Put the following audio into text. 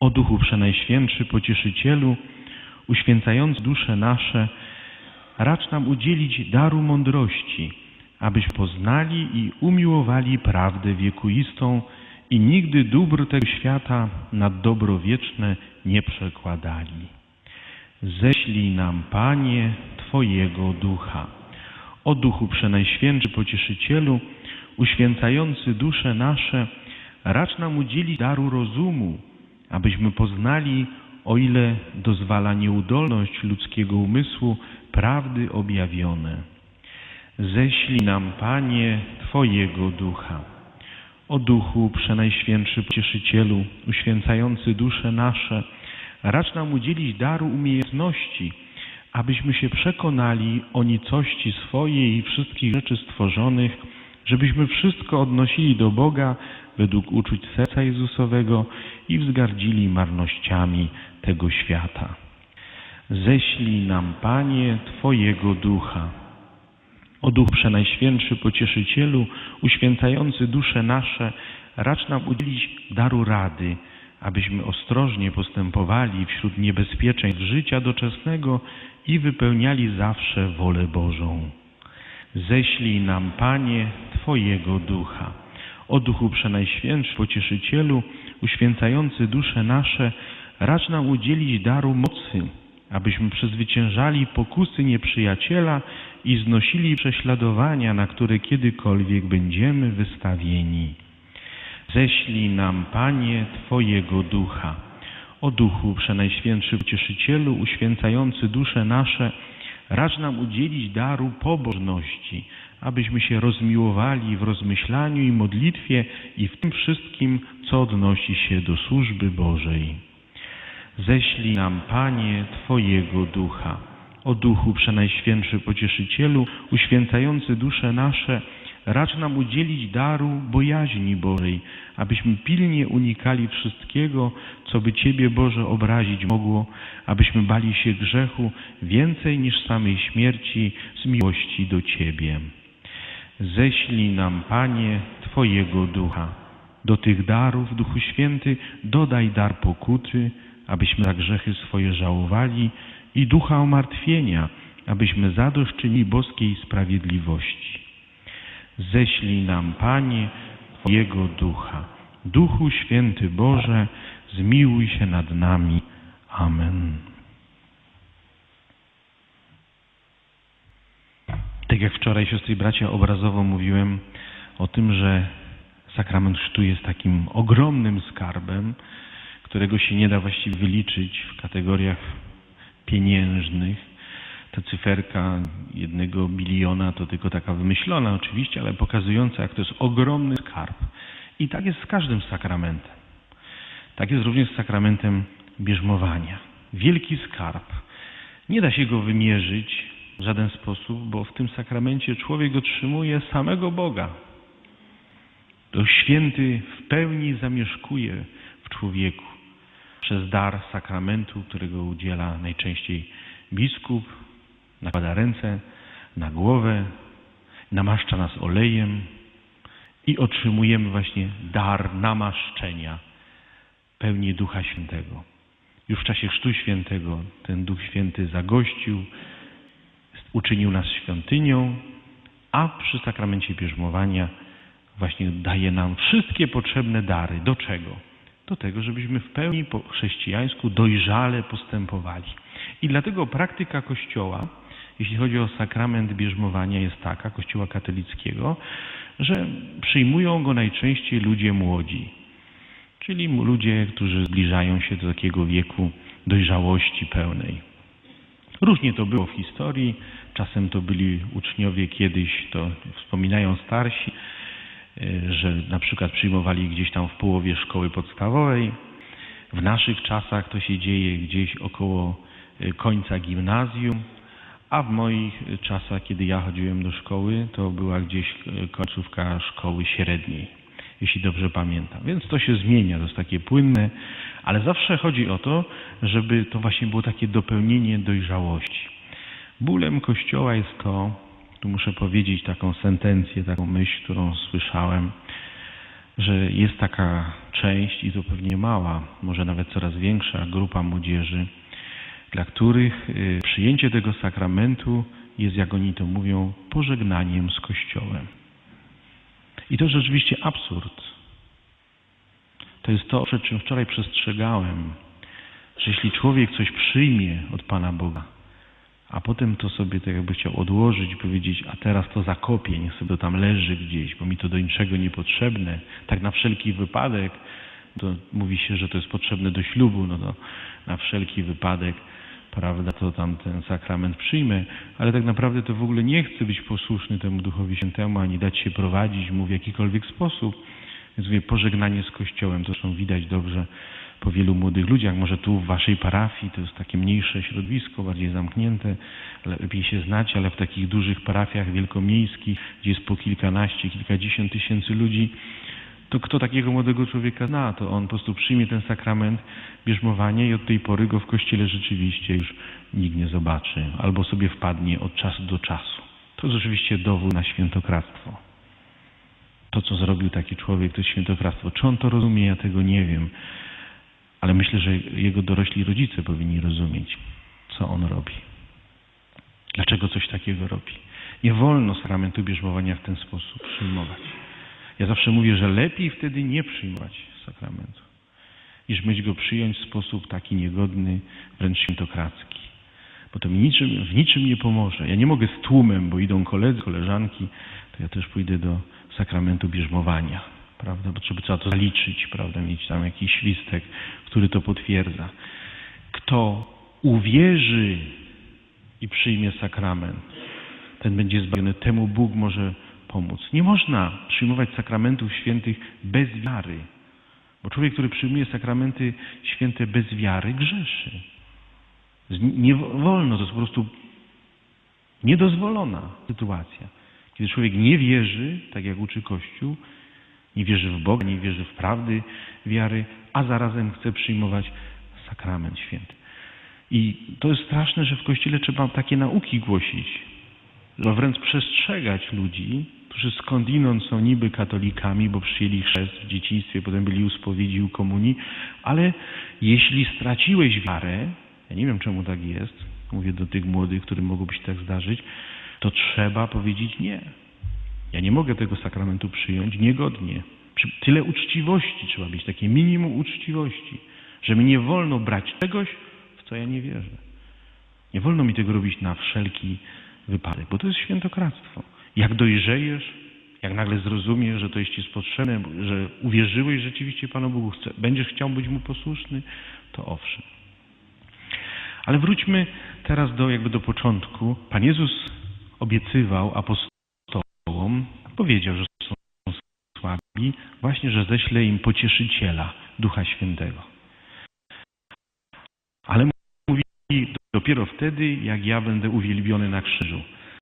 O Duchu Przenajświętszy, Pocieszycielu, uświęcając dusze nasze, racz nam udzielić daru mądrości, abyśmy poznali i umiłowali prawdę wiekuistą i nigdy dóbr tego świata na dobro wieczne nie przekładali. Ześlij nam, Panie, Twojego Ducha. O Duchu Przenajświętszy, Pocieszycielu, uświęcający dusze nasze, racz nam udzielić daru rozumu, abyśmy poznali, o ile dozwala nieudolność ludzkiego umysłu, prawdy objawione. Ześlij nam, Panie, Twojego Ducha. O Duchu Przenajświętszy Pocieszycielu, uświęcający dusze nasze, racz nam udzielić daru umiejętności, abyśmy się przekonali o nicości swojej i wszystkich rzeczy stworzonych, żebyśmy wszystko odnosili do Boga według uczuć serca Jezusowego i wzgardzili marnościami tego świata. Ześlij nam, Panie, Twojego Ducha. O Duch Przenajświętszy Pocieszycielu, uświęcający dusze nasze, racz nam udzielić daru rady, abyśmy ostrożnie postępowali wśród niebezpieczeństw życia doczesnego i wypełniali zawsze wolę Bożą. Ześlij nam, Panie, Twojego Ducha. O Duchu Przenajświętszy, Pocieszycielu, uświęcający dusze nasze, racz nam udzielić daru mocy, abyśmy przezwyciężali pokusy nieprzyjaciela i znosili prześladowania, na które kiedykolwiek będziemy wystawieni. Ześlij nam, Panie, Twojego Ducha. O Duchu Przenajświętszy Pocieszycielu, uświęcający dusze nasze, racz nam udzielić daru pobożności, abyśmy się rozmiłowali w rozmyślaniu i modlitwie i w tym wszystkim, co odnosi się do służby Bożej. Ześlij nam, Panie, Twojego Ducha. O Duchu Przenajświętszy Pocieszycielu, uświęcający dusze nasze, racz nam udzielić daru bojaźni Bożej, abyśmy pilnie unikali wszystkiego, co by Ciebie, Boże, obrazić mogło, abyśmy bali się grzechu więcej niż samej śmierci z miłości do Ciebie. Ześlij nam, Panie, Twojego Ducha. Do tych darów, Duchu Święty, dodaj dar pokuty, abyśmy za grzechy swoje żałowali i ducha umartwienia, abyśmy zadośćczynili boskiej sprawiedliwości. Ześlij nam, Panie, Twojego Ducha. Duchu Święty Boże, zmiłuj się nad nami. Amen. Tak jak wczoraj, siostry i bracia, obrazowo mówiłem o tym, że sakrament chrztu jest takim ogromnym skarbem, którego się nie da właściwie wyliczyć w kategoriach pieniężnych. Ta cyferka jednego biliona to tylko taka wymyślona oczywiście, ale pokazująca, jak to jest ogromny skarb. I tak jest z każdym sakramentem. Tak jest również z sakramentem bierzmowania. Wielki skarb. Nie da się go wymierzyć w żaden sposób, bo w tym sakramencie człowiek otrzymuje samego Boga. To święty w pełni zamieszkuje w człowieku przez dar sakramentu, którego udziela najczęściej biskup, nakłada ręce na głowę, namaszcza nas olejem i otrzymujemy właśnie dar namaszczenia pełni Ducha Świętego. Już w czasie Chrztu Świętego ten Duch Święty zagościł, uczynił nas świątynią, a przy sakramencie bierzmowania właśnie daje nam wszystkie potrzebne dary. Do czego? do tego, żebyśmy w pełni po chrześcijańsku dojrzale postępowali. I dlatego praktyka Kościoła, jeśli chodzi o sakrament bierzmowania, jest taka, Kościoła katolickiego, że przyjmują go najczęściej ludzie młodzi, czyli ludzie, którzy zbliżają się do takiego wieku dojrzałości pełnej. Różnie to było w historii, czasem to byli uczniowie kiedyś, to wspominają starsi, E, że na przykład przyjmowali gdzieś tam w połowie szkoły podstawowej. W naszych czasach to się dzieje gdzieś około e, końca gimnazjum, a w moich czasach, kiedy ja chodziłem do szkoły, to była gdzieś e, końcówka szkoły średniej, jeśli dobrze pamiętam. Więc to się zmienia, to jest takie płynne, ale zawsze chodzi o to, żeby to właśnie było takie dopełnienie dojrzałości. Bólem Kościoła jest to, tu muszę powiedzieć taką sentencję, taką myśl, którą słyszałem, że jest taka część, i to pewnie mała, może nawet coraz większa grupa młodzieży, dla których y, przyjęcie tego sakramentu jest, jak oni to mówią, pożegnaniem z Kościołem. I to rzeczywiście absurd. To jest to, przed czym wczoraj przestrzegałem, że jeśli człowiek coś przyjmie od Pana Boga, a potem to sobie tak jakby chciał odłożyć powiedzieć, a teraz to zakopię, niech sobie to tam leży gdzieś, bo mi to do niczego niepotrzebne, tak na wszelki wypadek, to mówi się, że to jest potrzebne do ślubu, no to na wszelki wypadek, prawda, to tam ten sakrament przyjmę, ale tak naprawdę to w ogóle nie chcę być posłuszny temu Duchowi Świętemu, ani dać się prowadzić mu w jakikolwiek sposób. Więc mówię, pożegnanie z Kościołem, to zresztą widać dobrze po wielu młodych ludziach, może tu w waszej parafii to jest takie mniejsze środowisko, bardziej zamknięte, lepiej się znać, ale w takich dużych parafiach wielkomiejskich, gdzie jest po kilkanaście, kilkadziesiąt tysięcy ludzi, to kto takiego młodego człowieka zna, to on po prostu przyjmie ten sakrament bierzmowania i od tej pory go w kościele rzeczywiście już nikt nie zobaczy, albo sobie wpadnie od czasu do czasu. To jest oczywiście dowód na świętokradztwo. To, co zrobił taki człowiek, to jest świętokradztwo. Czy on to rozumie, ja tego nie wiem. Ale myślę, że jego dorośli rodzice powinni rozumieć, co on robi. Dlaczego coś takiego robi. Nie wolno sakramentu bierzmowania w ten sposób przyjmować. Ja zawsze mówię, że lepiej wtedy nie przyjmować sakramentu, niż mieć go przyjąć w sposób taki niegodny, wręcz świętokradzki. Bo to mi niczym, w niczym nie pomoże. Ja nie mogę z tłumem, bo idą koledzy, koleżanki, to ja też pójdę do sakramentu bierzmowania, prawda? Bo trzeba, to zaliczyć, prawda? Mieć tam jakiś świstek, który to potwierdza. Kto uwierzy i przyjmie sakrament, ten będzie zbawiony. Temu Bóg może pomóc. Nie można przyjmować sakramentów świętych bez wiary. Bo człowiek, który przyjmuje sakramenty święte bez wiary, grzeszy. Nie wolno, to jest po prostu niedozwolona sytuacja. Kiedy człowiek nie wierzy, tak jak uczy Kościół, nie wierzy w Boga, nie wierzy w prawdy wiary, a zarazem chce przyjmować sakrament święty. I to jest straszne, że w Kościele trzeba takie nauki głosić, że wręcz przestrzegać ludzi, którzy skądinąd są niby katolikami, bo przyjęli chrzest w dzieciństwie, potem byli u spowiedzi, u komunii, ale jeśli straciłeś wiarę, ja nie wiem czemu tak jest, mówię do tych młodych, którym mogłoby się tak zdarzyć, to trzeba powiedzieć nie. Ja nie mogę tego sakramentu przyjąć niegodnie. Tyle uczciwości trzeba mieć, takie minimum uczciwości, że mi nie wolno brać czegoś, w co ja nie wierzę. Nie wolno mi tego robić na wszelki wypadek, bo to jest świętokradztwo. Jak dojrzejesz, jak nagle zrozumiesz, że to jest Ci potrzebne, że uwierzyłeś rzeczywiście Panu Bogu, chce, będziesz chciał być Mu posłuszny, to owszem. Ale wróćmy teraz do, jakby do początku. Pan Jezus obiecywał apostołom, powiedział, że są słabi, właśnie, że ześle im pocieszyciela, Ducha Świętego. Ale mówi dopiero wtedy, jak ja będę uwielbiony na krzyżu.